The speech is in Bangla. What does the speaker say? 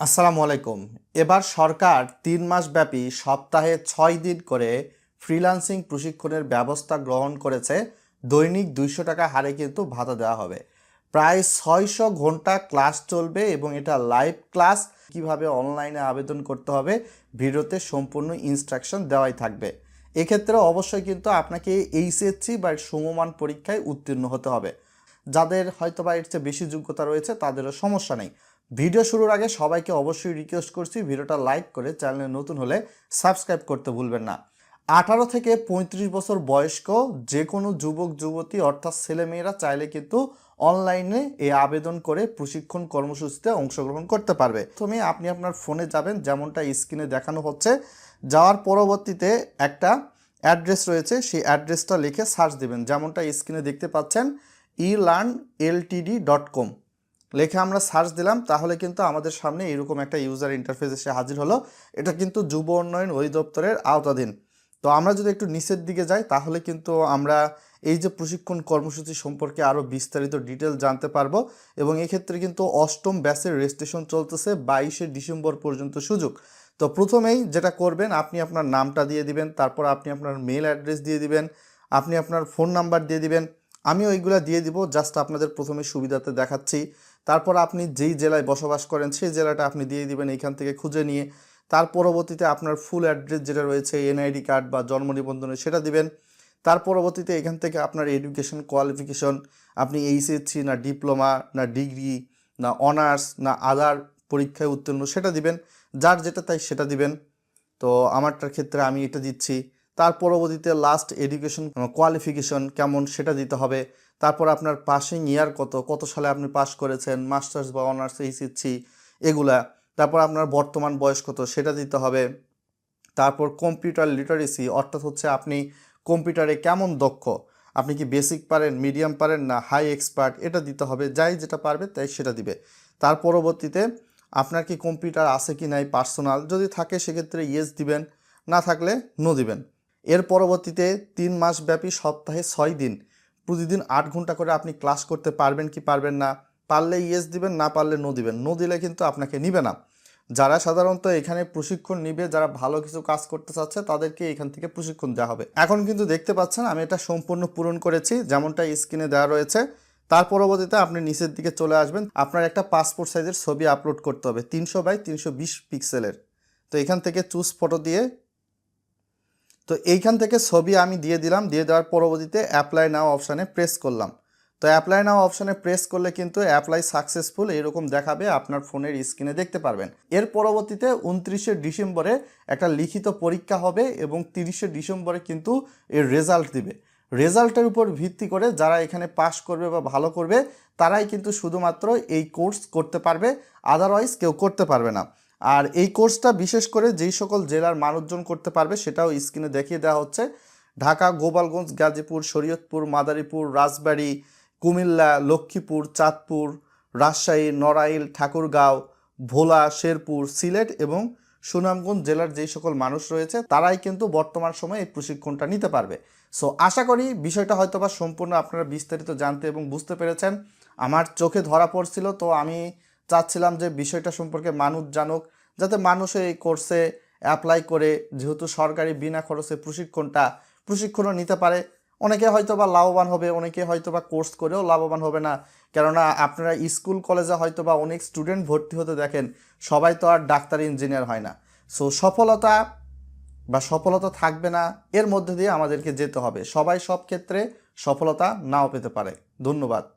আসসালামু আলাইকুম। এবার সরকার তিন মাস ব্যাপী সপ্তাহে ছয় দিন করে ফ্রিল্যান্সিং প্রশিক্ষণের ব্যবস্থা গ্রহণ করেছে। দৈনিক দুইশো টাকা হারে কিন্তু ভাতা দেওয়া হবে। প্রায় ছয়শো ঘণ্টা ক্লাস চলবে এবং এটা লাইভ ক্লাস। কীভাবে অনলাইনে আবেদন করতে হবে, ভিডিওতে সম্পূর্ণ ইনস্ট্রাকশন দেওয়াই থাকবে। এক্ষেত্রে অবশ্যই কিন্তু আপনাকে এইচএসসি বা সমমান পরীক্ষায় উত্তীর্ণ হতে হবে। যাদের হয়তো বা এর চেয়ে বেশি যোগ্যতা রয়েছে, তাদেরও সমস্যা নেই। ভিডিও শুরুর আগে সবাইকে অবশ্যই রিকোয়েস্ট করছি ভিডিওটা লাইক করে চ্যানেলে নতুন হলে সাবস্ক্রাইব করতে ভুলবেন না। আঠারো থেকে পঁয়ত্রিশ বছর বয়স্ক যে কোনো যুবক, যুবতী অর্থাৎ ছেলেমেয়েরা চাইলে কিন্তু অনলাইনে এই আবেদন করে প্রশিক্ষণ কর্মসূচিতে অংশগ্রহণ করতে পারবে। প্রথমে আপনি আপনার ফোনে যাবেন, যেমনটা স্ক্রিনে দেখানো হচ্ছে। যাওয়ার পরবর্তীতে একটা অ্যাড্রেস রয়েছে, সেই অ্যাড্রেসটা লিখে সার্চ দেবেন। যেমনটা স্ক্রিনে দেখতে পাচ্ছেন e learn LTD dot com লেখে আমরা সার্চ দিলাম, তাহলে কিন্তু আমাদের সামনে এরকম একটা ইউজার ইন্টারফেস এসে হাজির হলো। এটা কিন্তু যুব উন্নয়ন অধিদপ্তরের আওতাধীন। তো আমরা যদি একটু নিচের দিকে যাই, তাহলে কিন্তু আমরা এই যে প্রশিক্ষণ কর্মসূচি সম্পর্কে আরও বিস্তারিত ডিটেল জানতে পারব এবং এক্ষেত্রে কিন্তু অষ্টম ব্যাচের রেজিস্ট্রেশন চলতেছে বাইশে ডিসেম্বর পর্যন্ত সুযোগ। তো প্রথমেই যেটা করবেন, আপনি আপনার নামটা দিয়ে দিবেন, তারপর আপনি আপনার মেল অ্যাড্রেস দিয়ে দিবেন, আপনি আপনার ফোন নাম্বার দিয়ে দিবেন আমি ওইগুলা দিয়ে দিব জাস্ট আপনাদের প্রথমে সুবিধাতে দেখাচ্ছি। তারপর আপনি যেই জেলায় বসবাস করেন, সেই জেলাটা আপনি দিয়ে দিবেন এইখান থেকে খুঁজে নিয়ে। তার পরবর্তীতে আপনার ফুল অ্যাড্রেস যেটা রয়েছে এনআইডি কার্ড বা জন্ম নিবন্ধনে সেটা দিবেন। তার পরবর্তীতে এখান থেকে আপনার এডুকেশন কোয়ালিফিকেশন আপনি এইচএসসি না ডিপ্লোমা না ডিগ্রি না অনার্স না আদার পরীক্ষায় উত্তীর্ণ সেটা দিবেন। যার যেটা তাই সেটা দিবেন। তো আমারটার ক্ষেত্রে আমি এটা দিচ্ছি। তার পরবর্তীতে লাস্ট এডুকেশন কোয়ালিফিকেশন কেমন সেটা দিতে হবে। তারপর আপনার পাসিং ইয়ার কত কত সালে আপনি পাস করেছেন মাস্টার্স বা অনার্স এইচএসসি এগুলা। তারপর আপনার বর্তমান বয়স কত, সেটা দিতে হবে। তারপর কম্পিউটার লিটারেসি অর্থাৎ হচ্ছে আপনি কম্পিউটারে কেমন দক্ষ, আপনি কি বেসিক পারেন মিডিয়াম পারেন না হাই এক্সপার্ট এটা দিতে হবে, যাই যেটা পারবে তাই সেটা দিবে। তার পরবর্তীতে আপনার কি কম্পিউটার আছে কি নাই পার্সোনাল যদি থাকে সেক্ষেত্রে ইয়েস দিবেন, না থাকলে নো দিবেন। এর পরবর্তীতে তিন মাস ব্যাপী সপ্তাহে ছয় দিন, প্রতিদিন আট ঘণ্টা করে আপনি ক্লাস করতে পারবেন কি পারবেন না পারলে ইয়েস দিবেন, না পারলে নো দিবেন। নো দিলে কিন্তু আপনাকে নিবে না। যারা সাধারণত এখানে প্রশিক্ষণ নিবে, যারা ভালো কিছু কাজ করতে চাচ্ছে, তাদেরকে এখান থেকে প্রশিক্ষণ দেওয়া হবে। এখন কিন্তু দেখতে পাচ্ছেন, আমি এটা সম্পূর্ণ পূরণ করেছি, যেমনটা স্ক্রিনে দেওয়া রয়েছে। তার পরবর্তীতে আপনি নিচের দিকে চলে আসবেন, আপনার একটা পাসপোর্ট সাইজের ছবি আপলোড করতে হবে, তিনশো বাই তিনশো বিশ পিক্সেলের তো এখান থেকে চুজ ফটো দিয়ে তো এইখান থেকে ছবি আমি দিয়ে দিলাম, দিয়ে দেওয়ার পরবর্তীতে অ্যাপ্লাই নাও অপশানে প্রেস করলাম। তো অ্যাপ্লাই নাও অপশানে প্রেস করলে কিন্তু অ্যাপ্লাই সাকসেসফুল এরকম দেখাবে আপনার ফোনের স্ক্রিনে দেখতে পারবেন। এর পরবর্তীতে উনত্রিশে ডিসেম্বরে একটা লিখিত পরীক্ষা হবে এবং তিরিশে ডিসেম্বরে কিন্তু এর রেজাল্ট দিবে। রেজাল্টের উপর ভিত্তি করে যারা এখানে পাশ করবে বা ভালো করবে, তারাই কিন্তু শুধুমাত্র এই কোর্স করতে পারবে আদারওয়াইজ কেউ করতে পারবে না। আর এই কোর্সটা বিশেষ করে যেই সকল জেলার মানুষজন করতে পারবে সেটাও স্ক্রিনে দেখিয়ে দেওয়া হচ্ছে। ঢাকা, গোপালগঞ্জ, গাজীপুর, শরীয়তপুর, মাদারীপুর, রাজবাড়ী, কুমিল্লা, লক্ষ্মীপুর, চাঁদপুর, রাজশাহী, নড়াইল, ঠাকুরগাঁও, ভোলা, শেরপুর, সিলেট এবং সুনামগঞ্জ জেলার যেই সকল মানুষ রয়েছে তারাই কিন্তু বর্তমান সময়ে এই প্রশিক্ষণটা নিতে পারবে। সো আশা করি বিষয়টা হয়তোবা সম্পূর্ণ আপনারা বিস্তারিত জানতে এবং বুঝতে পেরেছেন। আমার চোখে ধরা পড়ছিল তো আমি চাচ্ছিলাম যে বিষয়টা সম্পর্কে মানুষ জানুক, যাতে মানুষ এই কোর্সে অ্যাপ্লাই করে, যেহেতু সরকারি বিনা খরচে প্রশিক্ষণটা, প্রশিক্ষণও নিতে পারে। অনেকে হয়তো বা লাভবান হবে, অনেকে হয়তো বা কোর্স করেও লাভবান হবে না। কেননা আপনারা স্কুল কলেজে হয়তো বা অনেক স্টুডেন্ট ভর্তি হতে দেখেন, সবাই তো আর ডাক্তার ইঞ্জিনিয়ার হয় না। সো সফলতা বা সফলতা থাকবে না, এর মধ্যে দিয়ে আমাদেরকে যেতে হবে। সবাই সব ক্ষেত্রে সফলতা নাও পেতে পারে। ধন্যবাদ।